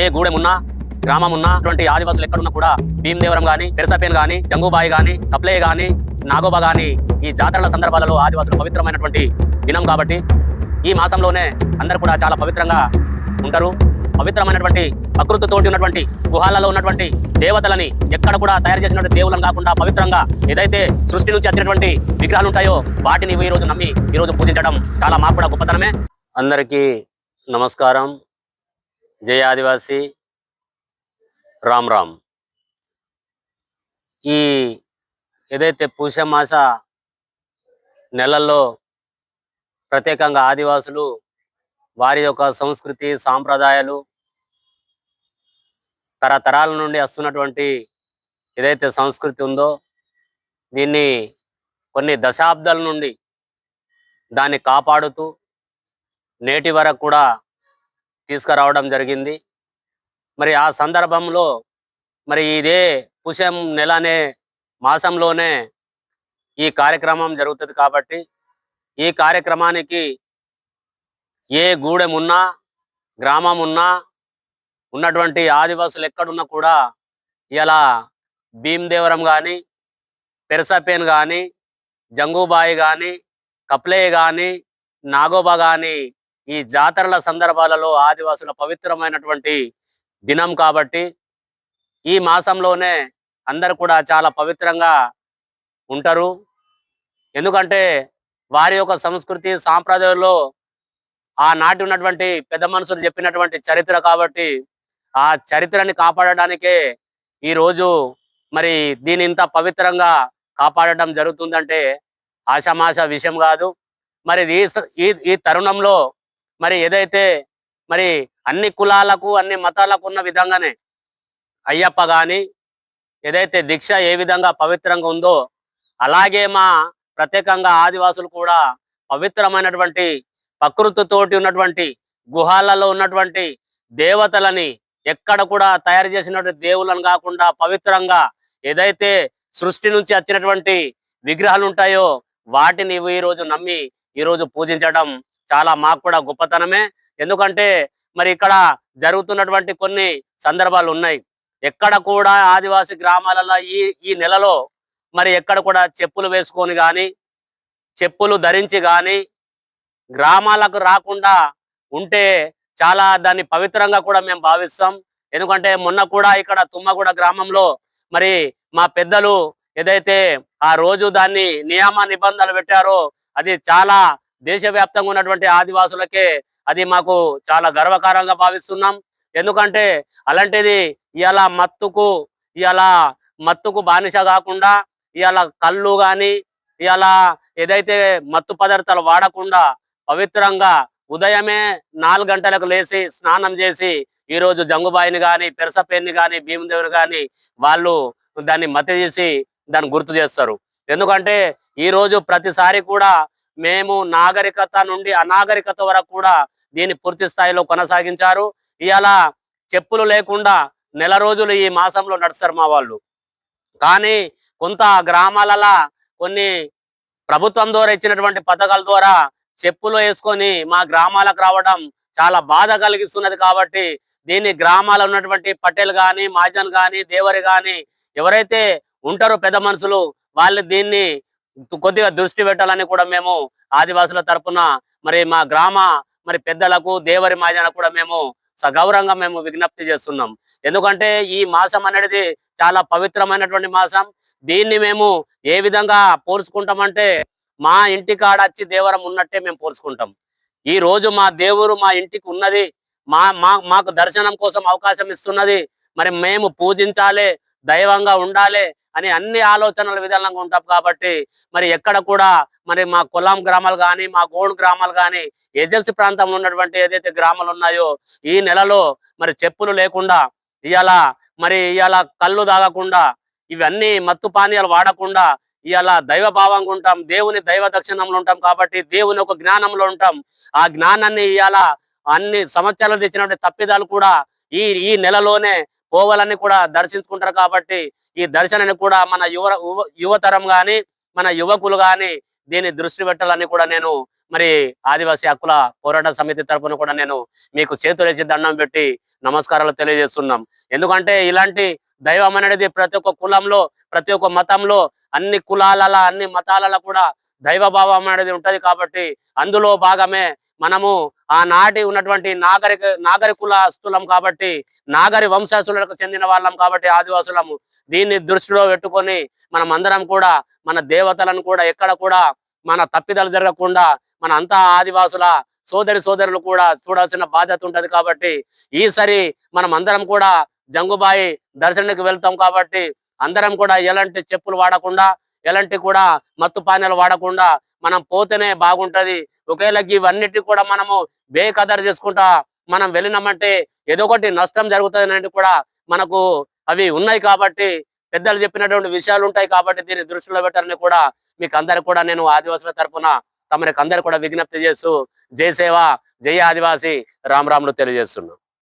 ఏ గూడెం ఉన్నా గ్రామం అటువంటి ఆదివాసులు ఎక్కడున్నా కూడా భీమదేవరం గాని పెరసపేన్ గాని జంగుబాయి గాని కప్లే గాని నాగోబా గాని ఈ జాతరల సందర్భాలలో ఆదివాసులు పవిత్రమైనటువంటి దినం కాబట్టి ఈ మాసంలోనే అందరు కూడా చాలా పవిత్రంగా ఉంటారు. పవిత్రమైనటువంటి ప్రకృతితోటి ఉన్నటువంటి గుహాలలో ఉన్నటువంటి దేవతలని ఎక్కడ కూడా తయారు చేసినటువంటి దేవులను కాకుండా పవిత్రంగా ఏదైతే సృష్టి నుంచి వచ్చినటువంటి విగ్రహాలు ఉంటాయో వాటిని ఈ రోజు నమ్మి ఈ రోజు పూజించడం చాలా మాకు కూడా గొప్పతనమే. అందరికీ నమస్కారం. జయ ఆదివాసి. రామ్ రామ్. ఈ ఏదైతే పూషమాస నెలల్లో ప్రత్యేకంగా ఆదివాసులు వారి యొక్క సంస్కృతి సాంప్రదాయాలు తరతరాల నుండి వస్తున్నటువంటి ఏదైతే సంస్కృతి ఉందో దీన్ని కొన్ని దశాబ్దాల నుండి దాన్ని కాపాడుతూ నేటి వరకు కూడా తీసుకురావడం జరిగింది. మరి ఆ సందర్భంలో మరి ఇదే పుష్యం నెల అనే మాసంలోనే ఈ కార్యక్రమం జరుగుతుంది కాబట్టి ఈ కార్యక్రమానికి ఏ గూడెం ఉన్నా గ్రామం ఉన్నా ఉన్నటువంటి ఆదివాసులు ఎక్కడున్నా కూడా ఇలా భీమదేవరం కానీ పెరసపేన్ కానీ జంగుబాయి కానీ కప్లే కానీ నాగోబా కానీ ఈ జాతరల సందర్భాలలో ఆదివాసుల పవిత్రమైనటువంటి దినం కాబట్టి ఈ మాసంలోనే అందరు కూడా చాలా పవిత్రంగా ఉంటారు. ఎందుకంటే వారి యొక్క సంస్కృతి సాంప్రదాయంలో ఆ ఉన్నటువంటి పెద్ద మనుషులు చెప్పినటువంటి చరిత్ర కాబట్టి ఆ చరిత్రని కాపాడడానికే ఈ రోజు మరి దీని ఇంత పవిత్రంగా కాపాడడం జరుగుతుందంటే ఆషామాష విషయం కాదు. మరి ఈ ఈ తరుణంలో మరి ఏదైతే మరి అన్ని కులాలకు అన్ని మతాలకు ఉన్న విధంగానే అయ్యప్ప గాని ఏదైతే దీక్ష ఏ విధంగా పవిత్రంగా ఉందో అలాగే మా ప్రత్యేకంగా ఆదివాసులు కూడా పవిత్రమైనటువంటి ప్రకృతితోటి ఉన్నటువంటి గుహాలలో ఉన్నటువంటి దేవతలని ఎక్కడ కూడా తయారు చేసినటువంటి దేవులను కాకుండా పవిత్రంగా ఏదైతే సృష్టి నుంచి వచ్చినటువంటి విగ్రహాలు ఉంటాయో వాటిని ఈ రోజు నమ్మి ఈ రోజు పూజించడం చాలా మాకు కూడా గొప్పతనమే. ఎందుకంటే మరి ఇక్కడ జరుగుతున్నటువంటి కొన్ని సందర్భాలు ఉన్నాయి. ఎక్కడ కూడా ఆదివాసి గ్రామాలలో ఈ ఈ నెలలో మరి ఎక్కడ కూడా చెప్పులు వేసుకొని కానీ చెప్పులు ధరించి కానీ గ్రామాలకు రాకుండా ఉంటే చాలా దాన్ని పవిత్రంగా కూడా మేము భావిస్తాం. ఎందుకంటే మొన్న కూడా ఇక్కడ తుమ్మగూడ గ్రామంలో మరి మా పెద్దలు ఏదైతే ఆ రోజు దాన్ని నియమ నిబంధనలు పెట్టారో అది చాలా దేశవ్యాప్తంగా ఉన్నటువంటి ఆదివాసులకే అది మాకు చాలా గర్వకారంగా భావిస్తున్నాం. ఎందుకంటే అలాంటిది ఇవాళ మత్తుకు ఇవాళ మత్తుకు బానిస కాకుండా ఇవాళ కళ్ళు కానీ ఇవాళ ఏదైతే మత్తు పదార్థాలు వాడకుండా పవిత్రంగా ఉదయమే నాలుగు గంటలకు లేచి స్నానం చేసి ఈరోజు జంగుబాయిని కానీ పెరసపేని కానీ భీమదేవుని కానీ వాళ్ళు దాన్ని మతి చేసి దాన్ని గుర్తు చేస్తారు. ఎందుకంటే ఈరోజు ప్రతిసారి కూడా మేము నాగరికత నుండి అనాగరికత వరకు కూడా దీన్ని పూర్తి స్థాయిలో కొనసాగించారు. ఇవాళ చెప్పులు లేకుండా నెల రోజులు ఈ మాసంలో నడుస్తారు మా వాళ్ళు. కానీ కొంత గ్రామాలలా కొన్ని ప్రభుత్వం ద్వారా ఇచ్చినటువంటి పథకాల ద్వారా చెప్పులు వేసుకొని మా గ్రామాలకు రావడం చాలా బాధ కలిగిస్తున్నది కాబట్టి దీన్ని గ్రామాల్లో ఉన్నటువంటి పటేల్ కానీ మాజన్ కానీ దేవరి కానీ ఎవరైతే ఉంటారో పెద్ద మనుషులు వాళ్ళు దీన్ని కొద్దిగా దృష్టి పెట్టాలని కూడా మేము ఆదివాసుల తరఫున మరి మా గ్రామ మరి పెద్దలకు దేవరి మాజన కూడా మేము సగౌరవంగా మేము విజ్ఞప్తి చేస్తున్నాం. ఎందుకంటే ఈ మాసం అనేది చాలా పవిత్రమైనటువంటి మాసం. దీన్ని మేము ఏ విధంగా పోల్చుకుంటామంటే మా ఇంటి కాడ వచ్చి దేవరం ఉన్నట్టే మేము పోల్చుకుంటాం. ఈ రోజు మా దేవుడు మా ఇంటికి ఉన్నది మా మా మాకు దర్శనం కోసం అవకాశం ఇస్తున్నది. మరి మేము పూజించాలి దైవంగా ఉండాలి అని అన్ని ఆలోచనల విధానంగా ఉంటాం కాబట్టి మరి ఎక్కడ కూడా మరి మా కొలాం గ్రామాలు కానీ మా గోడు గ్రామాలు కానీ ఏజెన్సీ ప్రాంతంలో ఉన్నటువంటి ఏదైతే గ్రామాలు ఉన్నాయో ఈ నెలలో మరి చెప్పులు లేకుండా ఇవాళ మరి ఇవాళ కళ్ళు తాగకుండా ఇవన్నీ మత్తు పానీయాలు వాడకుండా ఇవాళ దైవ భావంగా ఉంటాం దేవుని దైవ దక్షిణంలో ఉంటాం కాబట్టి దేవుని ఒక జ్ఞానంలో ఉంటాం. ఆ జ్ఞానాన్ని ఇవాళ అన్ని సంవత్సరాలు తెచ్చినటువంటి తప్పిదాలు కూడా ఈ ఈ నెలలోనే పోవాలని కూడా దర్శించుకుంటారు కాబట్టి ఈ దర్శనాన్ని కూడా మన యువ యువ- యువతరం గాని మన యువకులు కానీ దీన్ని దృష్టి పెట్టాలని కూడా నేను మరి ఆదివాసీ హక్కుల పోరాట సమితి తరపున కూడా నేను మీకు చేతులేసి దండం పెట్టి నమస్కారాలు తెలియజేస్తున్నాం. ఎందుకంటే ఇలాంటి దైవం అనేది ప్రతి ఒక్క కులంలో ప్రతి ఒక్క మతంలో అన్ని కులాలలో అన్ని మతాలలో కూడా దైవభావం అనేది ఉంటది కాబట్టి అందులో భాగమే మనము ఆనాటి ఉన్నటువంటి నాగరిక నాగరికులస్తులం కాబట్టి నాగరి వంశాసులకు చెందిన వాళ్ళం కాబట్టి ఆదివాసులము. దీన్ని దృష్టిలో పెట్టుకొని మనం అందరం కూడా మన దేవతలను కూడా ఎక్కడ కూడా మన తప్పిదాలు జరగకుండా మన అంతా ఆదివాసుల సోదరి సోదరులు కూడా చూడాల్సిన బాధ్యత ఉంటది కాబట్టి ఈసారి మనం అందరం కూడా జంగుబాయి దర్శనానికి వెళ్తాం కాబట్టి అందరం కూడా ఎలాంటి చెప్పులు వాడకుండా ఎలాంటి కూడా మత్తు పానీయాలు వాడకుండా మనం పోతేనే బాగుంటది. ఒకేలా ఇవన్నిటి కూడా మనము బేఖదర్ చేసుకుంటా మనం వెళ్ళినామంటే ఏదో ఒకటి నష్టం జరుగుతుంది అనేది కూడా మనకు అవి ఉన్నాయి కాబట్టి పెద్దలు చెప్పినటువంటి విషయాలు ఉంటాయి కాబట్టి దీన్ని దృష్టిలో పెట్టాలని కూడా మీకు అందరికి కూడా నేను ఆదివాసుల తరపున తమరికి అందరు కూడా విజ్ఞప్తి చేస్తూ జై సేవ జై ఆదివాసి రామరాములు తెలియజేస్తున్నాను